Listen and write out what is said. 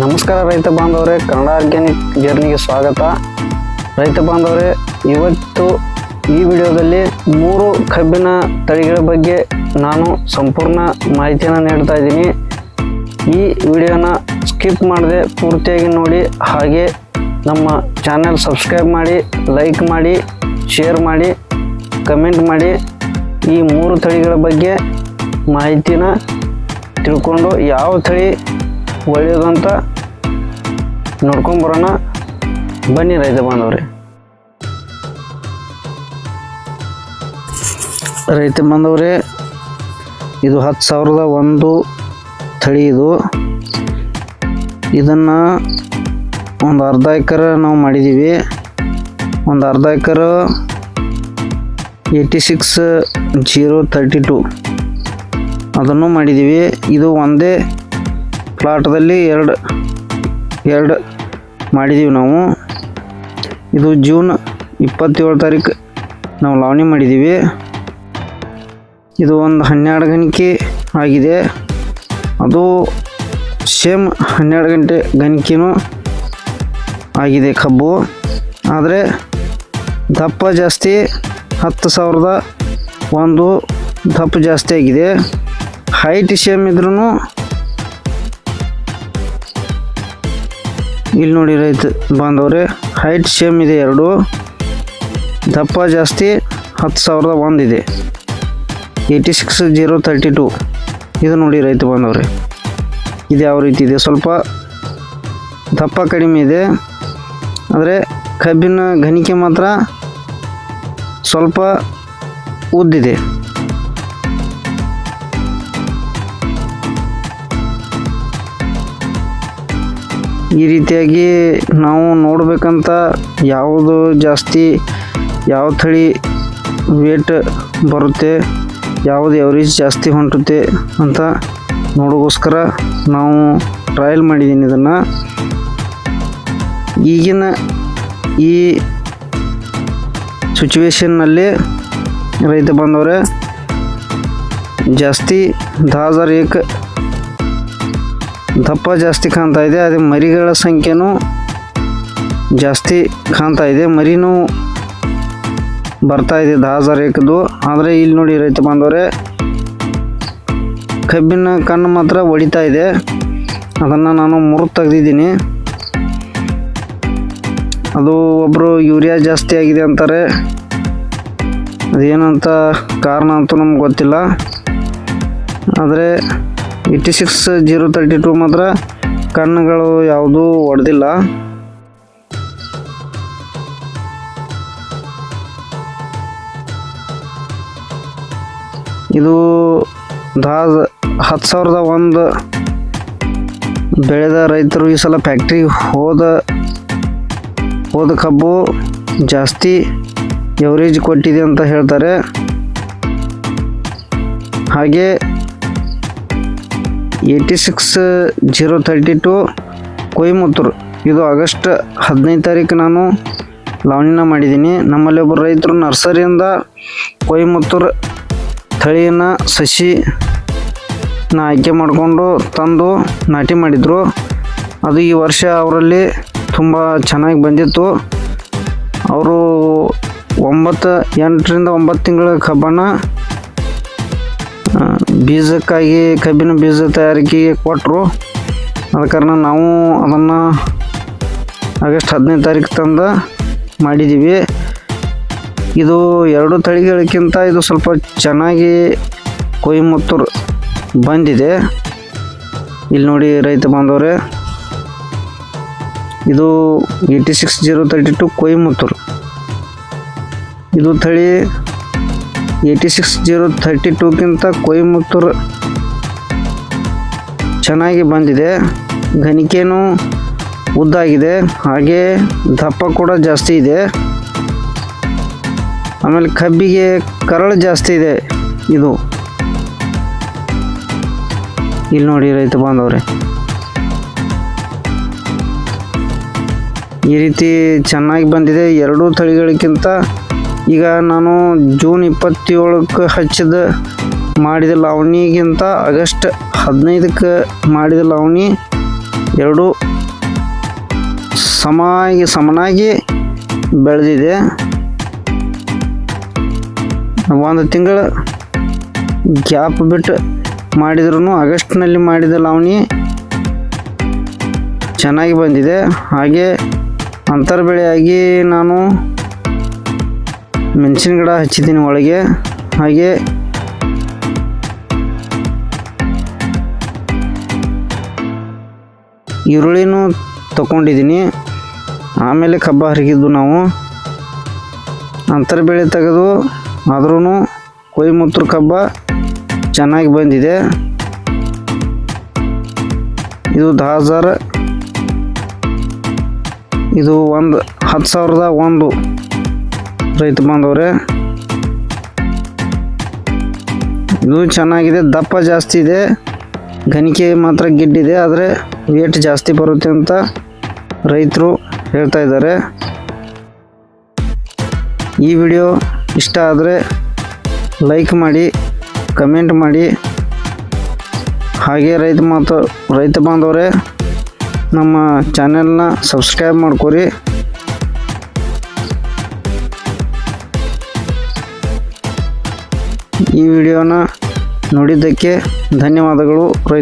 ನಮಸ್ಕಾರ ರೈತ ಬಾಂಧವರೇ, ಕನ್ನಡ ಆರ್ಗ್ಯಾನಿಕ್ ಜರ್ನಿಗೆ ಸ್ವಾಗತ. ರೈತ ಬಾಂಧವರೇ, ಇವತ್ತು ಈ ವಿಡಿಯೋದಲ್ಲಿ ಮೂರು ಕಬ್ಬಿನ ತಳಿಗಳ ಬಗ್ಗೆ ನಾನು ಸಂಪೂರ್ಣ ಮಾಹಿತಿಯನ್ನು ನೀಡ್ತಾ ಇದ್ದೀನಿ. ಈ ವಿಡಿಯೋನ ಸ್ಕಿಪ್ ಮಾಡದೆ ಪೂರ್ತಿಯಾಗಿ ನೋಡಿ, ಹಾಗೆ ನಮ್ಮ ಚಾನೆಲ್ ಸಬ್ಸ್ಕ್ರೈಬ್ ಮಾಡಿ, ಲೈಕ್ ಮಾಡಿ, ಶೇರ್ ಮಾಡಿ, ಕಮೆಂಟ್ ಮಾಡಿ, ಈ ಮೂರು ತಳಿಗಳ ಬಗ್ಗೆ ಮಾಹಿತಿನ ತಿಳ್ಕೊಂಡು ಯಾವ ತಳಿ ಒಳ್ಳೆಯದು ಅಂತ ನೋಡ್ಕೊಂಬರೋಣ. ಬನ್ನಿ ರೈತ ಬಾಂಧವ್ರಿ. ರೈತ ಬಾಂಧವ್ರೆ, ಇದು ಹತ್ತು ಸಾವಿರದ ಒಂದು ತಳಿ ಇದು. ಇದನ್ನು ಒಂದು ಅರ್ಧ ಎಕರೆ ನಾವು ಮಾಡಿದ್ದೀವಿ ಒಂದು ಅರ್ಧ acre eighty six zero thirty two. ಅದನ್ನು ಮಾಡಿದ್ದೀವಿ ಇದು ಒಂದೇ ಪ್ಲಾಟ್ದಲ್ಲಿ ಎರಡು ಎರಡು ಮಾಡಿದ್ದೀವಿ ನಾವು. ಇದು ಜೂನ್ ಇಪ್ಪತ್ತೇಳು ತಾರೀಕು ನಾವು ಲಾವಣಿ ಮಾಡಿದ್ದೀವಿ ಇದು ಒಂದು ಹನ್ನೆರಡು ಗಂಟೆ ಆಗಿದೆ. ಅದು ಸೇಮ್ ಹನ್ನೆರಡು ಗಂಟೆ ಗಣಿಕೆನೂ ಆಗಿದೆ ಕಬ್ಬು. ಆದರೆ ದಪ್ಪ ಜಾಸ್ತಿ ಹತ್ತು ಸಾವಿರದ ಒಂದು ದಪ್ಪ ಜಾಸ್ತಿ ಆಗಿದೆ. ಹೈಟ್ ಸೇಮ್ ಇದ್ರೂ ಇಲ್ಲಿ ನೋಡಿ ರೈತ ಬಾಂಧವ್ರೆ ಹೈಟ್ ಸೇಮ್ ಇದೆ ಎರಡು. ದಪ್ಪ ಜಾಸ್ತಿ ಹತ್ತು ಸಾವಿರದ ಒಂದಿದೆ eighty six zero thirty two ಇದು ನೋಡಿ ರೈತ ಬಾಂಧವ್ರೆ. ಇದು ಯಾವ ರೀತಿ ಇದೆ? ಸ್ವಲ್ಪ ದಪ್ಪ ಕಡಿಮೆ ಇದೆ. ಆದರೆ ಕಬ್ಬಿನ ಘನಿಕೆ ಮಾತ್ರ ಸ್ವಲ್ಪ ಉದ್ದಿದೆ. ಈ ರೀತಿಯಾಗಿ ನಾವು ನೋಡಬೇಕಂತ ಯಾವುದು ಜಾಸ್ತಿ, ಯಾವ ತಳಿ ವೇಟ್ ಬರುತ್ತೆ, ಯಾವುದು ಎವರೇಜ್ ಜಾಸ್ತಿ ಹೊಂಟುತ್ತೆ ಅಂತ ನೋಡೋಗೋಸ್ಕರ ನಾವು ಟ್ರಯಲ್ ಮಾಡಿದ್ದೀನಿ ಇದನ್ನು. ಈಗಿನ ಈ ಸಿಚುವೇಶನ್ನಲ್ಲಿ ರೈತ ಬಂದವರೇ, ಜಾಸ್ತಿ ದಾಜರ್ ಏಕ ದಪ್ಪ ಜಾಸ್ತಿ ಕಾಣ್ತಾ ಇದೆ, ಅದೇ ಮರಿಗಳ ಸಂಖ್ಯೆನೂ ಜಾಸ್ತಿ ಕಾಣ್ತಾ ಇದೆ. ಮರಿನೂ ಬರ್ತಾ ಇದೆ ದಾಜರ್ ಏಕದು ಆದರೆ ಇಲ್ಲಿ ನೋಡಿ ರೈತ ಬಾಂಧವರೇ, ಕಬ್ಬಿನ ಕಣ್ಣು ಮಾತ್ರ ಒಡಿತಾ ಇದೆ. ಅದನ್ನು ನಾನು ಮುರು ತೆಗೆದಿದ್ದೀನಿ. ಅದು ಒಬ್ಬರು ಯೂರಿಯಾ ಜಾಸ್ತಿ ಆಗಿದೆ ಅಂತಾರೆ. ಅದೇನಂತ ಕಾರಣ ಅಂತೂ ನಮ್ಗೆ ಗೊತ್ತಿಲ್ಲ. ಆದರೆ eighty six zero thirty two ಮಾತ್ರ ಕಣ್ಣುಗಳು ಯಾವುದೂ ಒಡೆದಿಲ್ಲ. ಇದು ದಾದ ಹತ್ತು ಸಾವಿರದ ಒಂದು ಬೆಳೆದ ರೈತರು ಈ ಸಲ ಫ್ಯಾಕ್ಟ್ರಿಗೆ ಹೋದ ಹೋದ ಕಬ್ಬು ಜಾಸ್ತಿ ಎವರೇಜ್ ಕೊಟ್ಟಿದೆ ಅಂತ ಹೇಳ್ತಾರೆ. ಹಾಗೆ eighty six zero thirty two Coimbatore. ಇದು ಆಗಸ್ಟ್ ಹದಿನೈದು ತಾರೀಕು ನಾನು ಲಾವಣಿನ ಮಾಡಿದ್ದೀನಿ. ನಮ್ಮಲ್ಲಿ ಒಬ್ಬರು ರೈತರು ನರ್ಸರಿಯಿಂದ ಕೊಯಮತ್ತೂರು ತಳಿಯನ್ನು ಸಸಿನ ಆಯ್ಕೆ ಮಾಡಿಕೊಂಡು ತಂದು ನಾಟಿ ಮಾಡಿದರು. ಅದು ಈ ವರ್ಷ ಅವರಲ್ಲಿ ತುಂಬ ಚೆನ್ನಾಗಿ ಬಂದಿತ್ತು. ಅವರು ಒಂಬತ್ತು, ಎಂಟರಿಂದ ಒಂಬತ್ತು ತಿಂಗಳ ಕಬ್ಬನ್ನು ಬೀಜಕ್ಕಾಗಿ, ಕಬ್ಬಿನ ಬೀಜ ತಯಾರಿಕೆಗೆ ಕೊಟ್ಟರು ಅದ ಕಾರಣ ನಾವು ಅದನ್ನು ಆಗಸ್ಟ್ ಹದಿನೈದು ತಾರೀಕು ತಂದು ಮಾಡಿದ್ದೀವಿ ಇದು ಎರಡು ತಳಿಗಳಕ್ಕಿಂತ ಇದು ಸ್ವಲ್ಪ ಚೆನ್ನಾಗಿ ಕೊಯಮತ್ತೂರು ಬಂದಿದೆ. ಇಲ್ಲಿ ನೋಡಿ ರೈತ ಬಾಂಧವ್ರೆ. ಇದು eighty six zero thirty two Coimbatore. ಇದು ತಳಿ ಏಯ್ಟಿ ಸಿಕ್ಸ್ ಜೀರೋ ತರ್ಟಿ ಟೂಕ್ಕಿಂತ ಕೊಯಮತ್ತೂರು ಚೆನ್ನಾಗಿ ಬಂದಿದೆ. ಗಣಿಕೆನೂ ಉದ್ದಾಗಿದೆ. ಹಾಗೆ ದಪ್ಪ ಕೂಡ ಜಾಸ್ತಿ ಇದೆ. ಆಮೇಲೆ ಕಬ್ಬಿಗೆ ಕರಳು ಜಾಸ್ತಿ ಇದೆ ಇದು. ಇಲ್ಲಿ ನೋಡಿ ರೈತ ಬಾಂಧವ್ರೆ. ಈ ರೀತಿ ಚೆನ್ನಾಗಿ ಬಂದಿದೆ. ಎರಡೂ ತಳಿಗಳಿಗಿಂತ ಈಗ ನಾನು ಜೂನ್ ಇಪ್ಪತ್ತೇಳಕ್ಕೆ ಹಚ್ಚಿದ ಮಾಡಿದ ಲಾವಣಿಗಿಂತ ಆಗಸ್ಟ್ ಹದಿನೈದಕ್ಕೆ ಮಾಡಿದ ಲಾವಣಿ ಎರಡು ಸಮಾಗಿ ಸಮನಾಗಿ ಬೆಳೆದಿದೆ. ಒಂದು ತಿಂಗಳು ಗ್ಯಾಪ್ ಬಿಟ್ಟು ಮಾಡಿದ್ರೂ ಆಗಸ್ಟ್ನಲ್ಲಿ ಮಾಡಿದ ಲಾವಣಿ ಚೆನ್ನಾಗಿ ಬಂದಿದೆ. ಹಾಗೆ ಅಂತರ್ಬೆಳೆಯಾಗಿ ನಾನು ಮೆಣಸಿನ ಗಿಡ ಹಚ್ಚಿದ್ದೀನಿ ಒಳಗೆ. ಹಾಗೆ ಈರುಳ್ಳಿನೂ ತಗೊಂಡಿದ್ದೀನಿ ಆಮೇಲೆ ಕಬ್ಬ ಹರಿಗಿದ್ದು ನಾವು. ಅಂತರ ಬೆಳೆ ತೆಗೆದು ಆದ್ರೂ ಕೊಯ್ಮುತ್ತೂರು ಕಬ್ಬ ಚೆನ್ನಾಗಿ ಬಂದಿದೆ. ಇದು ಹಜಾರ ಇದು ಒಂದು ಹತ್ತು ಸಾವಿರದ ಒಂದು. ರೈತ ಬಾಂಧವ್ರೆ. ಇದು ಚೆನ್ನಾಗಿದೆ. ದಪ್ಪ ಜಾಸ್ತಿ ಇದೆ. ಗಣಿಕೆ ಮಾತ್ರ ಗಿಡ್ಡಿದೆ ಆದರೆ ವೇಟ್ ಜಾಸ್ತಿ ಬರುತ್ತೆ ಅಂತ ರೈತರು ಹೇಳ್ತಾ ಇದ್ದಾರೆ. ಈ ವಿಡಿಯೋ ಇಷ್ಟ ಆದರೆ ಲೈಕ್ ಮಾಡಿ, ಕಮೆಂಟ್ ಮಾಡಿ. ಹಾಗೆ ರೈತ ಮಾತು, ರೈತ ಬಾಂಧವರೇ, ನಮ್ಮ ಚಾನೆಲ್ನ ಸಬ್ಸ್ಕ್ರೈಬ್ ಮಾಡ್ಕೊರಿ. ಈ ವಿಡಿಯೋನ ನೋಡಿದ್ದಕ್ಕೆ ಧನ್ಯವಾದಗಳು ರೈತ